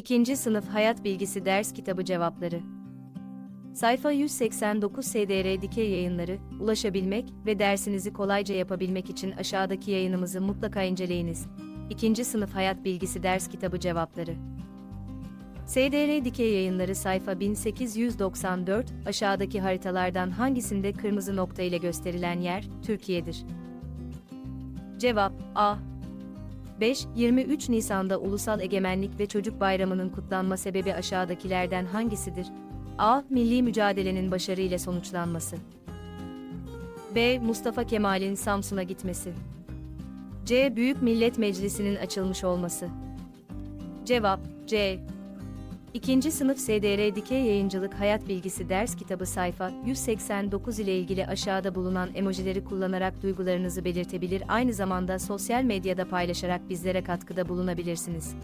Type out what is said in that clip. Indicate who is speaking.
Speaker 1: İkinci sınıf hayat bilgisi ders kitabı cevapları. Sayfa 189 SDR Dikey Yayınları, ulaşabilmek ve dersinizi kolayca yapabilmek için aşağıdaki yayınımızı mutlaka inceleyiniz. İkinci sınıf hayat bilgisi ders kitabı cevapları. SDR Dikey Yayınları sayfa 1894, aşağıdaki haritalardan hangisinde kırmızı nokta ile gösterilen yer, Türkiye'dir? Cevap A. 5. 23 Nisan'da Ulusal Egemenlik ve Çocuk Bayramı'nın kutlanma sebebi aşağıdakilerden hangisidir? A. Milli mücadelenin başarıyla sonuçlanması. B. Mustafa Kemal'in Samsun'a gitmesi. C. Büyük Millet Meclisi'nin açılmış olması. Cevap C. İkinci sınıf SDR Dikey Yayıncılık Hayat Bilgisi ders kitabı sayfa 189 ile ilgili aşağıda bulunan emojileri kullanarak duygularınızı belirtebilir aynı zamanda sosyal medyada paylaşarak bizlere katkıda bulunabilirsiniz.